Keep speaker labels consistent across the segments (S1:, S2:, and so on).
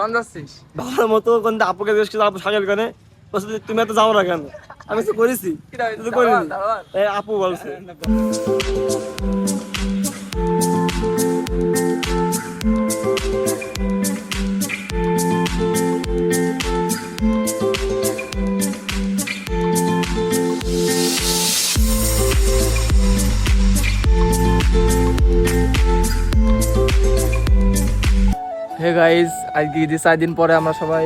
S1: কোন যাচ্ছিস?
S2: ভালো মতো কোন আপুকে জিজ্ঞেস করছি আপু সাগের কানে? তুমি এত যাও না কেন? আমি তো করেছি। আপু বলছে।
S1: আজকে ঈদের চার দিন পরে আমরা সবাই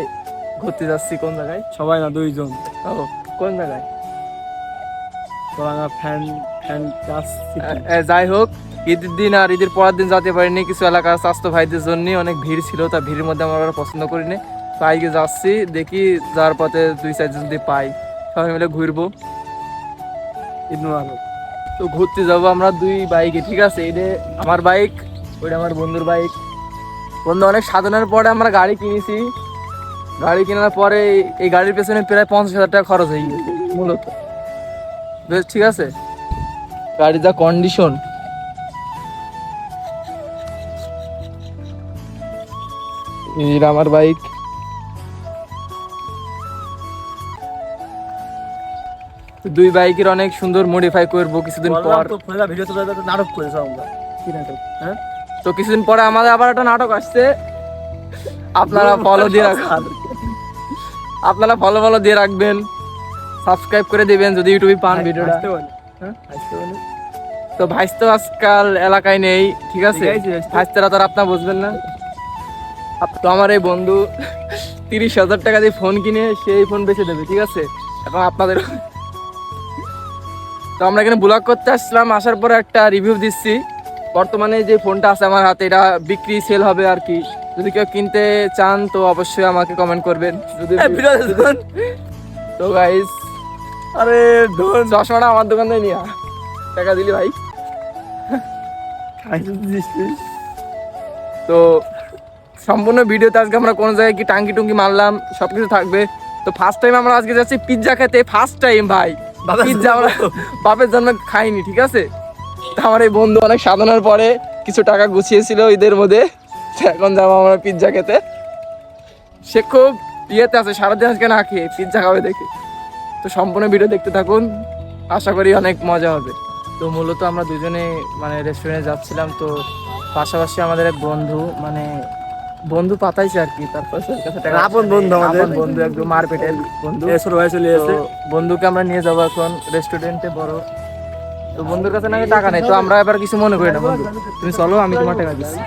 S1: ঘুরতে যাচ্ছি কোন জায়গায়?
S2: সবাই না দুইজন।
S1: ও কোন জায়গায়?
S2: ফ্যান ফ্যান
S1: যাই হোক ঈদের দিন আর ঈদের পরের দিন যেতে পারিনি কিছু এলাকার স্বাস্থ্য ভাইদের জন্য অনেক ভিড় ছিল তা ভিড়ের মধ্যে আমরা পছন্দ করিনি। তো আজকে যাচ্ছি দেখি যাওয়ার পথে দুই চারজন যদি পাই। সবাই মিলে ঘুরবো।
S2: ঈদ মুবারক
S1: তো ঘুরতে যাব আমরা দুই বাইকে ঠিক আছে? এটা আমার বাইক ওইটা আমার বন্ধুর বাইক। বন্ধু অনেক সাধনার পরে আমরা গাড়ি কিনেছি। গাড়ি কেনার পরে এই গাড়ির পেছনে প্রায় পঞ্চাশ হাজার টাকা খরচ হয়ে গেছে মূলত। বেশ ঠিক আছে? গাড়ির যা কন্ডিশন আমার বাইক দুই বাইকের অনেক সুন্দর মডিফাই করব কিছুদিন পর।
S2: ভিডিও তো নাটক করেছে আমরা। কি নাটক? হ্যাঁ?
S1: তো কিছুদিন পরে আমাদের আবার একটা নাটক আসছে। আপনারা ফলো দিয়ে রাখবেন আপনারা ফলো ফলো দিয়ে রাখবেন। সাবস্ক্রাইব করে দিবেন যদি ইউটিউবে পান ভিডিওটা। হ্যাঁ? তো ভাইস তো আজকাল এলাকায় নেই ঠিক আছে? ভাইস্তারা তো আপনার বুঝবেন না। আপ- তো আমার এই বন্ধু তিরিশ হাজার টাকা দিয়ে ফোন কিনে সেই ফোন বেচে দেবে ঠিক আছে? এখন আপনাদের তো আমরা এখানে ব্লগ করতে আসলাম আসার পরে একটা রিভিউ দিচ্ছি। বর্তমানে যে ফোনটা আছে আমার হাতে এটা বিক্রি সেল হবে আর কি। যদি কেউ কিনতে চান তো অবশ্যই আমাকে কমেন্ট করবেন। যদি
S2: দেখুন।
S1: তো গাইস
S2: আরে ধন
S1: চশমাটা আমার দোকান থেকে নিয়ে টাকা দিলি ভাই। তো সম্পূর্ণ ভিডিওতে আজকে আমরা কোন জায়গায় কি টাঙ্কি টুঙ্কি মারলাম সবকিছু থাকবে। তো ফার্স্ট টাইম আমরা আজকে যাচ্ছি পিৎজা খেতে ফার্স্ট টাইম ভাই। পিৎজা আমরা বাপের জন্য খাইনি ঠিক আছে? আমার এই বন্ধু অনেক সাধনার পরে কিছু টাকা গুছিয়েছিল ঈদের মধ্যে। এখন যাব আমরা পিৎজা খেতে। সে খুব ইয়েতে আছে সারাদিন আজকে না খেয়ে পিৎজা খাবে দেখে। তো সম্পূর্ণ ভিডিও দেখতে থাকুন আশা করি অনেক মজা হবে। তো মূলত আমরা দুজনে মানে রেস্টুরেন্টে যাচ্ছিলাম তো পাশাপাশি আমাদের এক বন্ধু মানে বন্ধু পাতাইছে আর কি তারপর
S2: আপন বন্ধু আমাদের।
S1: বন্ধু একদম মারপেটের বন্ধু।
S2: চলে
S1: বন্ধুকে আমরা নিয়ে যাব এখন রেস্টুরেন্টে বড়। তো বন্ধুর কাছে নাকি টাকা নেই তো আমরা এবার কিছু মনে করি না বন্ধু। তুমি চলো আমি তোমার টাকা দিচ্ছি।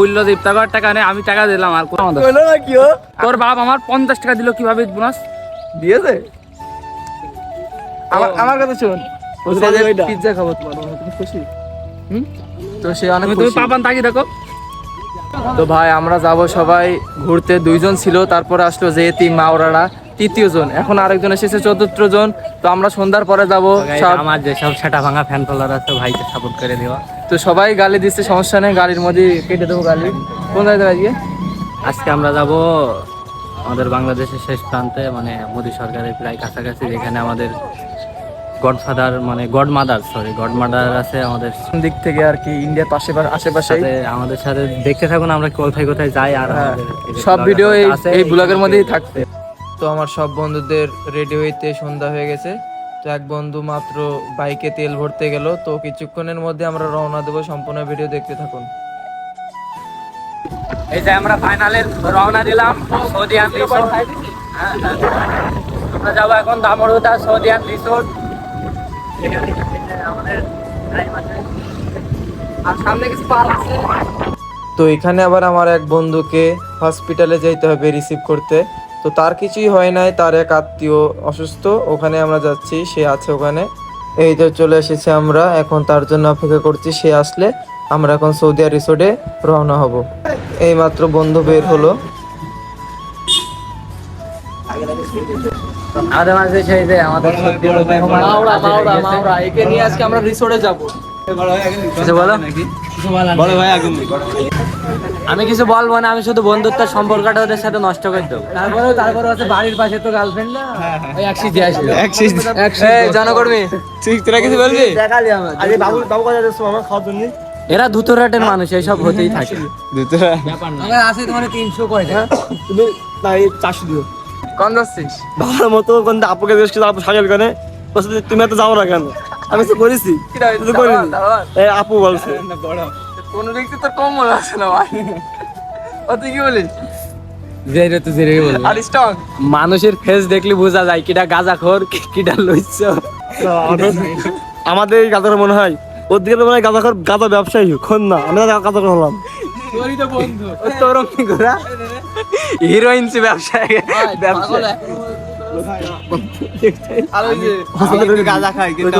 S3: বলল যে ইফতার টাকা নেই আমি টাকা দিলাম আর তোর বাপ আমার পঞ্চাশ টাকা দিল কীভাবে বোনাস?
S1: দিয়েছে? আমার আমার কথা শোন। পিৎজা খাব তুমি খুশি? হুম? তো সে অনেক
S3: তুমি পাপান তাকি দেখো।
S1: তো ভাই আমরা যাব সবাই ঘুরতে। দুইজন ছিল তারপরে আসলো যে তিন মাওরারা তৃতীয় জন। এখন আরেকজন এসেছে চতুর্থ জন। তো আমরা সন্ধ্যার পরে যাব।
S3: আমার যে সব সেটা ভাঙা ফ্যান ফলোয়ার আছে ভাইকে সাপোর্ট করে দেওয়া
S1: তো সবাই গালি দিচ্ছে সমস্যা নেই গালির মধ্যে কেটে দেবো গালি। কোন জায়গায় আজকে?
S3: আজকে আমরা যাব আমাদের বাংলাদেশের শেষ প্রান্তে মানে মোদী সরকারের প্রায় কাছাকাছি যেখানে আমাদের গডফাদার মানে god mother sorry god mother আছে আমাদের।
S1: দিক থেকে আর কি ইন্ডিয়ার পাশে আশেপাশে?
S3: আমাদের সাথে দেখতে থাকুন আমরা কোথায় কোথায় যাই আর আমাদের এই যে
S1: সব ভিডিও এই ব্লগের মধ্যেই থাকবে। তো আমার সব বন্ধুদের রেডি হইতে সন্ধ্যা হয়ে গেছে। তো এক বন্ধু মাত্র বাইকে তেল ভরতে গেল। তো কিছুক্ষণের মধ্যে আমরা রওনা দেবো সম্পূর্ণ ভিডিও দেখতে থাকুন।
S3: এই যে আমরা ফাইনালের রওনা দিলাম সৌদিয়ান রিসোর্ট আমরা যাব এখন দামরুদা সৌদিয়ান রিসোর্ট
S1: আর সামনে কিছু পার্ক আছে। তো এখানে আবার আমার এক বন্ধুকে হসপিটালে যেতে হবে রিসিভ করতে। তো তার কিছুই হয় নাই তার এক আত্মীয় অসুস্থ ওখানে আমরা যাচ্ছি সে আছে ওখানে। এই তো চলে এসেছি আমরা এখন তার জন্য অপেক্ষা করছি সে আসলে আমরা এখন সৌদি আরব রিসোর্টে রওনা হব। এই মাত্র বন্ধু বের হলো।
S3: আমাদের মাঝে সেই যে আমাদের সত্যি
S1: মাওড়া মাওড়া মাওড়া একে নিয়ে আজকে আমরা রিসোর্টে যাব।
S3: কিছু বলো।
S2: বড় ভাই আগুন
S3: আমি কিছু বলব না আমি শুধু বন্ধুত্বের সম্পর্কটা ওদের সাথে নষ্ট করে দেবো। তারপরে তারপরে আছে বাড়ির পাশে তো গার্লফ্রেন্ড না? ওই একশি দিয়ে আসবে।
S1: এই জনকর্মী।
S2: ঠিক তোরা কিছু বলবি? দেখালি আমার আরে বাবু বাবু কথা যাচ্ছে আমার খাওয়ার জন্য?
S3: এরা দ্রুত রেটের মানুষ এইসব হতেই থাকে।
S2: তুমি তাই চারশো দিও।
S1: কোন যাচ্ছিস
S2: ভালো মতো কোন আপুকে জিজ্ঞেস করছি আপু সাইকেল কেনে তুমি এত যাও না কেন? আমি তো করেছি। এই আপু বলছে।
S1: কোন ব্যক্তি কম মনে আছে না ভাই। ও তুই কি বলিস?
S3: জেরে তো জেরে বল
S1: আর স্ট্রং?
S3: মানুষের ফেস দেখলে বোঝা যায় কিটা গাঁজা খোর কিটা লইছ।
S2: আমাদের এই গাঁজার মনে হয় ওর দিকে তো মনে হয় গাঁজা গাঁজা ব্যবসায়ী খন না। আমি তো গাঁজা হলাম
S3: তোর কি ঘোরা হিরোইন সে ব্যবসা ব্যবসা
S1: আর ওই যে
S2: গাঁজা খাই কিন্তু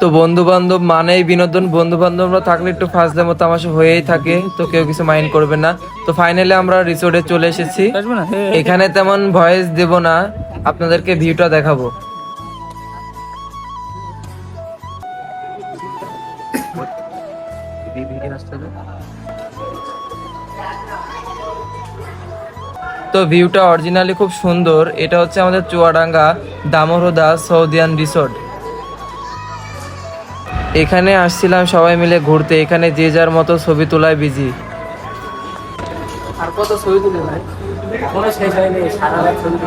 S4: তো বন্ধু বান্ধব মানেই বিনোদন। বন্ধু বান্ধবরা থাকলে একটু ফাজলামো তামাশা হয়েই থাকে তো কেউ কিছু মাইন্ড করবে না। তো ফাইনালি আমরা রিসোর্টে চলে এসেছি। এখানে তেমন ভয়েস দেব না আপনাদেরকে ভিউটা দেখাবো। তো ভিউটা অরিজিনালি খুব সুন্দর এটা হচ্ছে আমাদের চুয়াডাঙ্গা দামোহদা সৌদিয়ান রিসোর্ট এখানে আসছিলাম সবাই মিলে ঘুরতে এখানে যে যার মতো ছবি তোলায় বিজি
S1: আর কত ছবি তুলে ভাই?
S3: কোনো শেষ হয়নি সারা রাত ছবি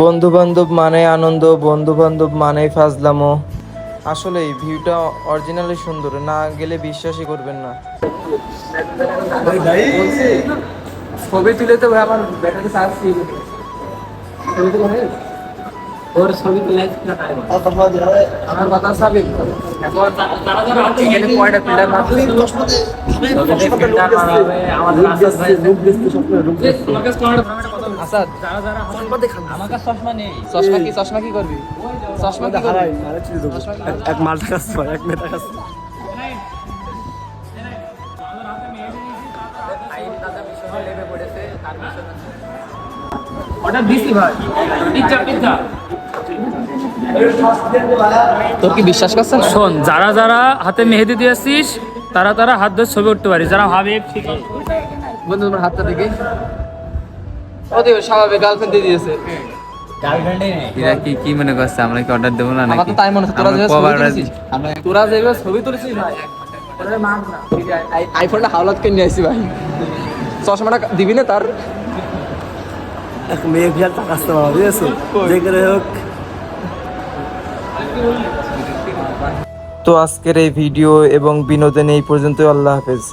S4: বন্ধু বান্ধব মানে আনন্দ বন্ধু বান্ধব মানেই ফাজলামো। আসলে এই ভিউটা অরিজিনালি সুন্দর না গেলে বিশ্বাসই করবেন না।
S1: বলছি ছবি তুলে তো ভাই আমার ব্যাটারি চার্জ দিয়ে ছবি তুলে ভাই।
S3: ওর ছবি তুলে
S1: আমার কথা সাবিক এখন এখানে কয়টা পিলার মাত্র
S3: আমাদের আসাদ ভাই
S1: আসাদ চশমা কি চশমা কি করবি চশমা কি করবি
S2: এক মালটা কাজ এক মেয়েটা কাজ
S1: তোর কি বিশ্বাস করছে না?
S5: শোন যারা যারা হাতে মেহেদি দিয়েছিস তারা তারা হাত ধরে ছবি উঠতে পারিস। যারা ভাবে ঠিক আছে।
S1: বন্ধু তোমার হাতটা দেখি। স্বাভাবিক গার্লফ্রেন্ড দিয়ে দিয়েছে।
S6: এরা কি কি মনে করছে? আমরা কি অর্ডার দেবো না নাকি?
S1: তাই মনে হচ্ছে তোরা যেভাবে ছবি তুলেছিস। ভাই। আইফোনটা হাওলাত করে নিয়ে আসছি ভাই। চশমাটা দিবি না তার?
S2: এক মেয়ে বিয়ার টাকা পারব বুঝেছ? যে করে হোক
S4: তো আজকের এই ভিডিও এবং বিনোদন এই পর্যন্ত আল্লাহ হাফেজ।